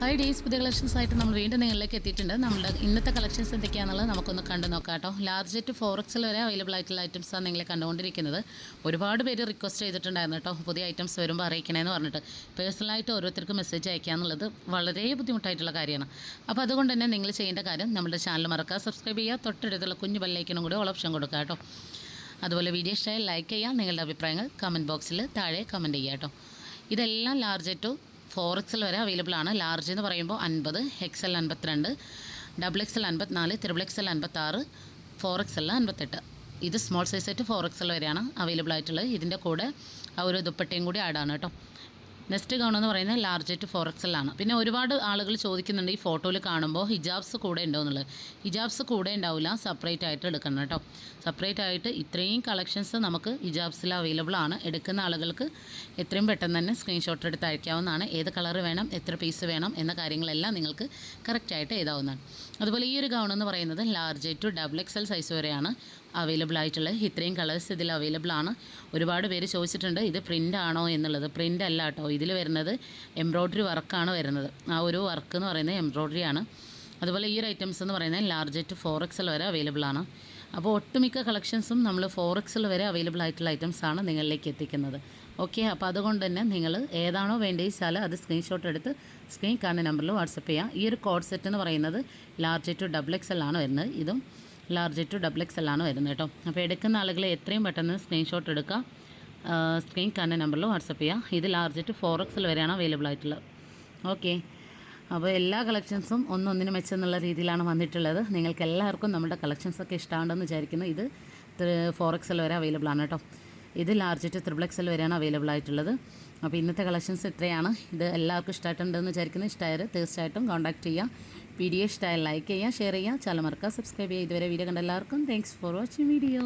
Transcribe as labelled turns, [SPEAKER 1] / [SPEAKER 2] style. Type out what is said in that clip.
[SPEAKER 1] Hi days പുതിയ collections ആയിട്ട് നമ്മൾ വീണ്ടും നിങ്ങളിലേക്ക് എത്തിയിട്ടുണ്ട്. നമ്മുടെ ഇന്നത്തെ കളക്ഷൻസ് എന്തൊക്കെയാണെന്നുള്ളത് നമുക്കൊന്ന് കണ്ടു നോക്കാം കേട്ടോ ലാർജ് ടു ഫോർ എക്സൽ വരെ അവൈലബിൾ ആയിട്ടുള്ള ഐറ്റംസാണ് നിങ്ങളെ കണ്ടുകൊണ്ടിരിക്കുന്നത്. ഒരുപാട് പേര് റിക്വസ്റ്റ് ചെയ്തിട്ടുണ്ടായിരുന്നു കേട്ടോ. പുതിയ ഐറ്റംസ് വരുമ്പോൾ അറിയിക്കണമെന്ന് പറഞ്ഞിട്ട്. പേഴ്സണലായിട്ട് ഓരോരുത്തർക്ക് മെസ്സേജ് അയക്കുക എന്നുള്ളത് വളരെ ബുദ്ധിമുട്ടായിട്ടുള്ള കാര്യമാണ്. അപ്പോൾ അതുകൊണ്ട് തന്നെ നിങ്ങൾ ചെയ്യേണ്ട കാര്യം നമ്മുടെ ചാനൽ മറക്കുക സബ്സ്ക്രൈബ് ചെയ്യുക തൊട്ടടുത്തുള്ള കുഞ്ഞു ബെല്ലൈക്കനും കൂടി ഓപ്ഷൻ കൊടുക്കുക കേട്ടോ. അതുപോലെ വീഡിയോ ഇഷ്ടമായി ലൈക്ക് ചെയ്യുക നിങ്ങളുടെ അഭിപ്രായങ്ങൾ കമന്റ് ബോക്സിൽ താഴെ കമന്റ് ചെയ്യുക കേട്ടോ. ഇതെല്ലാം ലാർജ് ടു ഫോർ എക്സൽ വരെ അവൈലബിൾ ആണ്. ലാർജ് എന്ന് പറയുമ്പോൾ അൻപത് എക്സൽ അൻപത്തിരണ്ട് ഡബിൾ എക്സൽ അൻപത്തിനാല് ത്രിബിൾ എക്സൽ അൻപത്താറ് ഫോർ എക്സൽ അൻപത്തെട്ട്. ഇത് സ്മോൾ സൈസ് ആയിട്ട് ഫോർ എക്സൽ വരെയാണ് അവൈലബിൾ ആയിട്ടുള്ളത്. ഇതിന്റെ കൂടെ ആ ഒരു ദുപ്പട്ടയും കൂടി ആഡാണ് കേട്ടോ. നെക്സ്റ്റ് ഗൗൺ എന്ന് പറയുന്നത് ലാർജ് ടു ഫോർ എക്സൽ ആണ്. പിന്നെ ഒരുപാട് ആളുകൾ ചോദിക്കുന്നുണ്ട് ഈ ഫോട്ടോയിൽ കാണുമ്പോൾ ഹിജാബ്സ് കൂടെ ഉണ്ടോ എന്നുള്ളത്. ഹിജാബ്സ് കൂടെ ഉണ്ടാവില്ല സെപ്പറേറ്റ് ആയിട്ട് എടുക്കണം കേട്ടോ. സെപ്പറേറ്റ് ആയിട്ട് ഇത്രയും കളക്ഷൻസ് നമുക്ക് ഹിജാബ്സിൽ അവൈലബിൾ ആണ്. എടുക്കുന്ന ആളുകൾക്ക് എത്രയും പെട്ടെന്ന് തന്നെ സ്ക്രീൻഷോട്ട് എടുത്ത് അയക്കാവുന്നതാണ്. ഏത് കളർ വേണം എത്ര പീസ് വേണം എന്ന കാര്യങ്ങളെല്ലാം നിങ്ങൾക്ക് കറക്റ്റായിട്ട് എഴുതാവുന്നതാണ്. അതുപോലെ ഈ ഒരു ഗൗൺ എന്ന് പറയുന്നത് large to double XL size വരെയാണ്. അവൈലബിൾ ആയിട്ടുള്ളത് ഇത്രയും കളേഴ്സ് ഇതിൽ അവൈലബിൾ ആണ്. ഒരുപാട് പേര് ചോദിച്ചിട്ടുണ്ട് ഇത് പ്രിന്റ് ആണോ എന്നുള്ളത്. പ്രിന്റ് അല്ല കേട്ടോ. ഇതിൽ വരുന്നത് എംബ്രോയ്ഡറി വർക്കാണ് വരുന്നത്. ആ ഒരു വർക്ക് എന്ന് പറയുന്നത് എംബ്രോയ്ഡറി ആണ്. അതുപോലെ ഈ ഒരു ഐറ്റംസ് എന്ന് പറയുന്നത് ലാർജ് ടു ഫോർ എക്സൽ വരെ അവൈലബിൾ ആണ്. അപ്പോൾ ഒട്ടുമിക്ക കളക്ഷൻസും നമ്മൾ ഫോർ എക്സൽ വരെ അവൈലബിൾ ആയിട്ടുള്ള ഐറ്റംസ് ആണ് നിങ്ങളിലേക്ക് എത്തിക്കുന്നത്. ഓക്കെ അപ്പോൾ അതുകൊണ്ട് തന്നെ നിങ്ങൾ ഏതാണോ വേണ്ടി വെച്ചാൽ അത് സ്ക്രീൻഷോട്ട് എടുത്ത് സ്ക്രീൻ കാണുന്ന നമ്പറിൽ വാട്സപ്പ് ചെയ്യാം. ഈ ഒരു കോഡ് സെറ്റ് എന്ന് പറയുന്നത് ലാർജ് ടു ഡബിൾ എക്സൽ ആണ് വരുന്നത്. ഇതും ലാർജ് ടു ഡബിൾ എക്സ് ആണ് വരുന്നത് കേട്ടോ. അപ്പോൾ എടുക്കുന്ന ആളുകൾ എത്രയും പെട്ടെന്ന് സ്ക്രീൻഷോട്ട് എടുക്കുക. സ്ക്രീൻ കാണുന്ന നമ്പറിൽ വാട്സപ്പ് ചെയ്യുക. ഇത് ലാർജ് ടു ഫോർ എക്സിൽ വരെയാണ് അവൈലബിൾ ആയിട്ടുള്ളത്. ഓക്കെ അപ്പോൾ എല്ലാ കളക്ഷൻസും ഒന്നൊന്നിന് മെച്ചെന്നുള്ള രീതിയിലാണ് വന്നിട്ടുള്ളത്. നിങ്ങൾക്ക് എല്ലാവർക്കും നമ്മുടെ കളക്ഷൻസൊക്കെ ഇഷ്ടമാണെന്ന് വിചാരിക്കുന്നു. ഇത് ഫോർ എക്സിൽ വരെ അവൈലബിൾ ആണ് കേട്ടോ. ഇത് ലാർജ് ടു ത്രിബിൾ എക്സൽ വരെയാണ് അവൈലബിൾ ആയിട്ടുള്ളത്. അപ്പോൾ ഇന്നത്തെ കളക്ഷൻസ് ഇത്രയാണ്. ഇത് എല്ലാവർക്കും ഇഷ്ടമായിട്ടുണ്ടെന്ന് വിചാരിക്കുന്നു. ഇഷ്ടമായത് തീർച്ചയായിട്ടും കോൺടാക്ട് ചെയ്യുക. വീഡിയോ ഇഷ്ടമായി ലൈക്ക് ചെയ്യുക ഷെയർ ചെയ്യുക ചാനൽ മറക്കുക സബ്സ്ക്രൈബ് ചെയ്യുക ഇതുവരെ വീഡിയോ കണ്ട എല്ലാവർക്കും താങ്ക്സ് ഫോർ വാച്ചിങ് വീഡിയോ